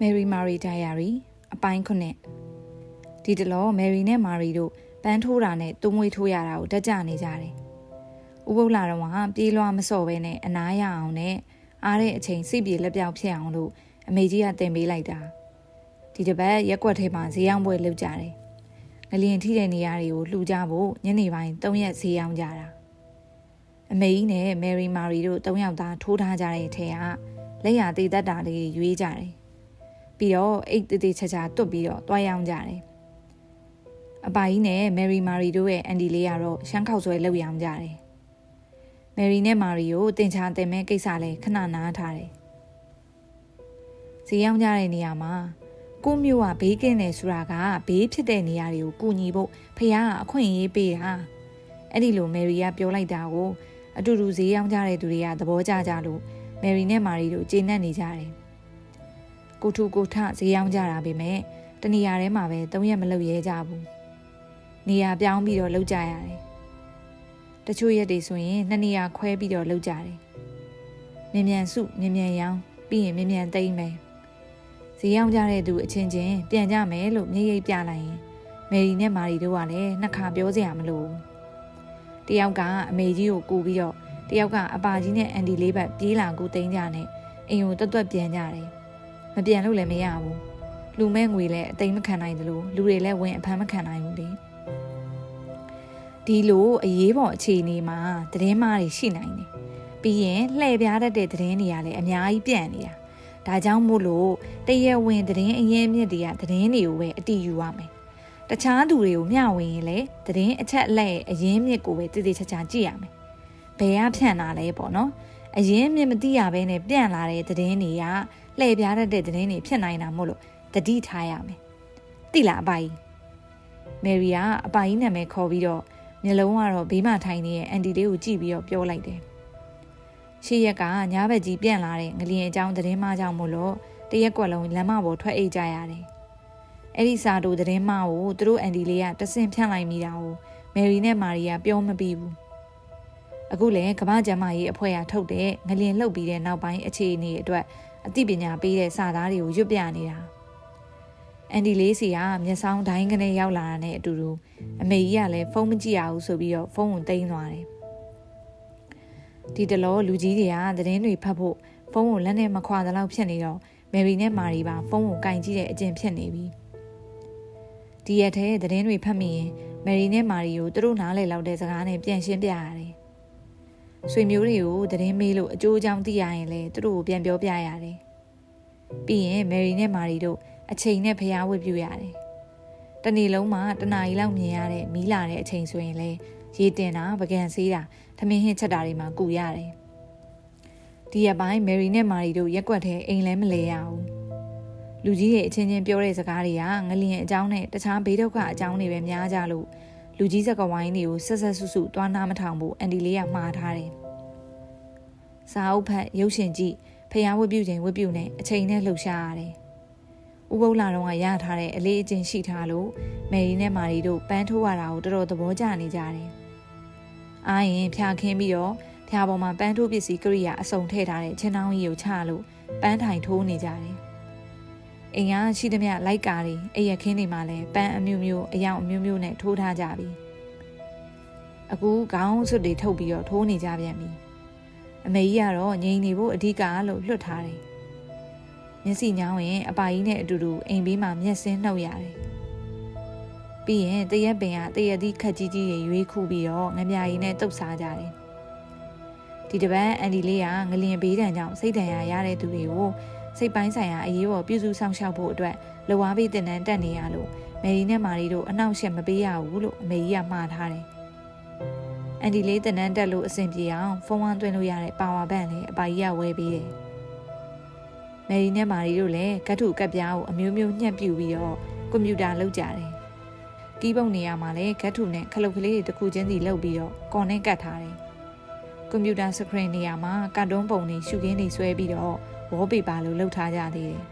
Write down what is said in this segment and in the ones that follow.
Mary Marie Diary အပိုင်းခုနှစ်ဒီတလော Mary နဲ့ Marie တို့ပန်းထိုးတာနဲ့တုံးမွေးထိုးရတာကိုတက်ကြနေကြတယ်။ဥပုပ်လာတော့ကပြေးလွှားမစော့ပဲနဲ့အနားရအောင်နဲ့အားတဲ့အချိန်စိတ်ပြေလက်ပြောက်ဖြစ်အောင်လို့အမေကြီးကတင်ပေးလိုက်တာ။ဒီတစ်ပတ်ရက်ွက်ထဲမှာဈေးရောင်းပွဲလုပ်ကြတယ်။ငလျင်ထိတဲ့နေရာတွေကိုလှူကြဖို့ညနေပိုင်း၃ရက်ဈေးရောင်းကြတာ။အမေကြီးနဲ့ Mary Marie တို့၃ယောက်သားထိုးထားကြတဲ့ထဲကလက်ရသေးတတ်တာလေးရွေးကြတယ်။ ပြီးတော့အိတ်တေးသေးချာချာတွတ်ပြီးတော့တွားရောင်းကြတယ်။အပါကြီးနဲ့ Mary Marie တို့ရဲ့အန်ဒီလေးကတော့ရှမ်းခောက်ဆွဲလှုပ်ရောင်းကြတယ်။ Mary နဲ့ Marie ကိုတင်ချာတင်မဲ့ကိစ္စလည်းခဏနားထားတယ်။ဈေးရောင်းကြတဲ့နေရာမှာကိုမျိုးကဘေးကင်းတယ်ဆိုတာကဘေးဖြစ်တဲ့နေရာတွေကိုကူညီဖို့ဖះကအခွင့်အရေးပေးတာ။အဲ့ဒီလို Mary ကပြောလိုက်တာကိုအတူတူဈေးရောင်းကြတဲ့သူတွေကသဘောကျကြလို့ Mary နဲ့ Marie တို့ကျေနပ်နေကြတယ်။ ကိုထူကိုထဈေးရောင်းကြတာပဲမဲ့တနေရာထဲမှာပဲ၃ရက်မလုပ်ရဲကြဘူးနေရာပြောင်းပြီးတော့လုပ်ကြရတယ်တချို့ရက်တွေဆိုရင်နှစ်နေရာခွဲပြီးတော့လုပ်ကြတယ်မြ мян စုမြ мян ရောင်းပြီးရင်မြ мян သိမ့်မယ်ဈေးရောင်းကြတဲ့သူအချင်းချင်းပြန်ကြမယ်လို့မြေရိပ်ပြလိုက်ရင်မယ်ရီနဲ့မာရီတို့ကလည်းနှစ်ခါပြောစရာမလိုဘူးတယောက်ကအမေကြီးကိုကူပြီးတော့တယောက်ကအပါကြီးနဲ့အန်ဒီလေးဘက်ပြေးလာကူသိမ်းကြနဲ့အိမ်ကိုတွတ်တွတ်ပြန်ကြတယ် မပြန်လို့လည်းမရဘူးလူမဲ့ငွေလည်းအသိမခံနိုင်သလိုလူတွေလည်းဝင်အဖမ်းမခံနိုင်ဘူးလေဒီလိုအရေးပေါ်အခြေအနေမှာသတင်းမားတွေရှိနိုင်တယ်ပြီးရင်လှည့်ပြားတတ်တဲ့သတင်းတွေကလည်းအများကြီးပြန့်နေတာဒါကြောင့်မို့လို့တရဝင်သတင်းအရင်မြစ်တွေကသတင်းတွေကိုပဲအတီးယူရမယ်တခြားသူတွေကိုမျှဝေရင်လည်းသတင်းအချက်အလက်အရင်မြစ်ကိုပဲတည်တည်ချာချာကြည့်ရမယ်ဘယ်ကဖြန့်တာလဲပေါ့နော်အရင်မြစ်မသိရဘဲနဲ့ပြန့်လာတဲ့သတင်းတွေက လှည့်ပြားတတ်တဲ့သတင်းတွေဖြစ်နိုင်တာမို့လို့တတိထားရမယ်တိလားအပိုင်မယ်ရီကအပိုင်နာမည်ခေါ်ပြီးတော့မျက်လုံးကတော့ဘေးမှာထိုင်နေတဲ့အန်တီလေးကိုကြည့်ပြီးတော့ပြောလိုက်တယ်ရှေ့ရက်ကညားဘက်ကြီးပြန့်လာတဲ့ငလျင်အကြောင်းသတင်းမှကြောင့်မို့လို့တရက်ကွက်လုံးလမ်းမပေါ်ထွက်အိတ်ကြရတယ်အဲ့ဒီစာတို့သတင်းမှကိုသူတို့အန်တီလေးကတဆင့်ဖြန့်လိုက်မိတာကိုမယ်ရီနဲ့မာရီယာပြောမပြီးဘူးအခုလည်းကမ္ဘာ့ကျန်းမာရေးအဖွဲ့ကထုတ်တဲ့ငလျင်လှုပ်ပြီးတဲ့နောက်ပိုင်းအခြေအနေအတွက် အသိပညာပေးတဲ့စာသားတွေကိုရွတ်ပြနေတာအန်ဒီလေးစီကမျက်စောင်းဒိုင်းကနေရောက်လာတာနဲ့အတူတူအမေကြီးကလည်းဖုန်းမကြည့်ရဘူးဆိုပြီးတော့ဖုန်းကိုသိမ်းသွားတယ်ဒီတလောလူကြီးတွေကသတင်းတွေဖတ်ဖို့ဖုန်းကိုလက်နဲ့မခွာသလောက်ဖြစ်နေတော့မယ်ရီနဲ့မာရီပါဖုန်းကိုကင်ကြည့်တဲ့အကျင့်ဖြစ်နေပြီဒီရက်ထဲသတင်းတွေဖတ်မိရင်မယ်ရီနဲ့မာရီကိုသူတို့နားလည်လောက်တဲ့စကားနဲ့ပြန်ရှင်းပြရတယ် ဆွေမျိုးတွေကိုသတင်းမေးလို့အကျိုးအကြောင်းသိရရင်လည်းသူတို့ကိုပြန်ပြောပြရတယ်။ပြီးရင်မယ်ရီနဲ့မာရီတို့အချိန်နဲ့ဖျားဝတ်ပြရတယ်။တနေ့လုံးမှာတနားရီလောက်မြင်ရတဲ့မီးလာတဲ့အချိန်ဆိုရင်လည်းရေတင်တာပကံဆေးတာသမင်းဟင်းချက်တာတွေမှာကူရတယ်။ဒီရက်ပိုင်းမယ်ရီနဲ့မာရီတို့ရက်ွက်ထဲအိမ်လဲမလဲရဘူး။လူကြီးတွေအချင်းချင်းပြောတဲ့စကားတွေကငလျင်အကြောင်းနဲ့တခြားဘေးဒုက္ခအကြောင်းတွေပဲများကြလို့ လူကြီးစကဝိုင်းတွေကိုဆက်ဆက်ဆုစုတွားနာမထောင်ဖို့အန်ဒီလေးကမှားထားတယ်။စာအုပ်ဖတ်ရုပ်ရှင်ကြည့်ဖျားဝတ်ပြုချိန်ဝတ်ပြုနဲ့အချိန်နဲ့လှုပ်ရှားရတယ်။ဥပုပ်လာတော့ကရထားတဲ့အလေးအကျင့်ရှိထားလို့မယ်ရီနဲ့မာရီတို့ပန်းထိုးရတာကိုတော်တော်သဘောကျနေကြတယ်။အားရင်ဖျားခင်းပြီးတော့ဖျားပေါ်မှာပန်းထိုးပစ္စည်းကိရိယာအစုံထည့်ထားတဲ့ချင်းနှောင်းကြီးကိုချလို့ပန်းထိုင်ထိုးနေကြတယ်။ အိမ်ကရှိသမျှလိုက်ကာတွေအိမ်ရခင်းတွေမှာလည်းပန်းအမျိုးမျိုးအယောင်အမျိုးမျိုးနဲ့ထိုးထားကြပြီအခုခေါင်းစွပ်တွေထုတ်ပြီးတော့ထိုးနေကြပြန်ပြီအမေကြီးကတော့ငြိမ်နေဖို့အဓိကလို့လွတ်ထားတယ်မျက်စိညောင်းရင်အပါကြီးနဲ့အတူတူအိမ်ဘေးမှာမျက်စင်းနှုတ်ရတယ်ပြီးရင်တရက်ပင်ကတရက်သီးခက်ကြီးကြီးတွေရွေးခုပြီးတော့ငမြာရီနဲ့တုတ်စားကြတယ်ဒီတပတ်အန်ဒီလေးကငလျင်ဘေးဒဏ်ကြောင့်စိတ်ဒဏ်ရာရတဲ့သူတွေကို စိတ်ပိုင်းဆိုင်ရာအရေးပေါ်ပြုစုဆောင်ရှောက်ဖို့အတွက်လောဝါးပေးတင်တန်းတက်နေရလို့မယ်ရီနဲ့မာရီတို့အနောက်ရှက်မပေးရဘူးလို့အမေကြီးကမှားထားတယ်။အန်ဒီလေးတင်တန်းတက်လို့အဆင်ပြေအောင်ဖုန်းဝမ်းသွင်းလို့ရတဲ့ပါဝါဘန့်လေးအပါကြီးကဝယ်ပေးတယ်။မယ်ရီနဲ့မာရီတို့လည်းကတ်ထုကတ်ပြားကိုအမျိုးမျိုးညှက်ပြူပြီးတော့ကွန်ပျူတာလုပ်ကြတယ်။ကီးပုံနေရာမှာလည်းကတ်ထုနဲ့ခလုတ်ကလေးတွေတစ်ခုချင်းစီလုပ်ပြီးတော့ကွန်နဲ့ကတ်ထားတယ်။ကွန်ပျူတာစခရင်နေရာမှာကာတွန်းပုံတွေရှုခင်းတွေဆွဲပြီးတော့ ဝေါ်ပေပါလို့လုပ်ထားကြသေးတယ်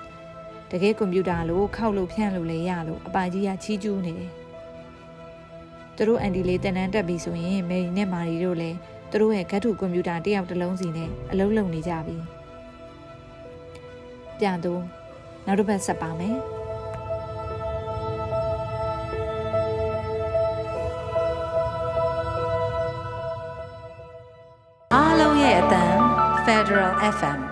။တကယ်ကွန်ပျူတာလို့ခောက်လို့ဖြန့်လို့လည်းရလို့အပါကြီးကချီးကျူးနေတယ်။သူတို့အန်ဒီလေးတန်တန်းတက်ပြီးဆိုရင်မယ်ရီနဲ့မာရီတို့လည်းသူတို့ရဲ့ဂတ်ထုကွန်ပျူတာတစ်ယောက်တစ်လုံးစီနဲ့အလုံးလုံးနေကြပြီ။ပြန်သူနောက်တစ်ပတ်ဆက်ပါမယ်အားလုံးရဲ့အတန် Federal FM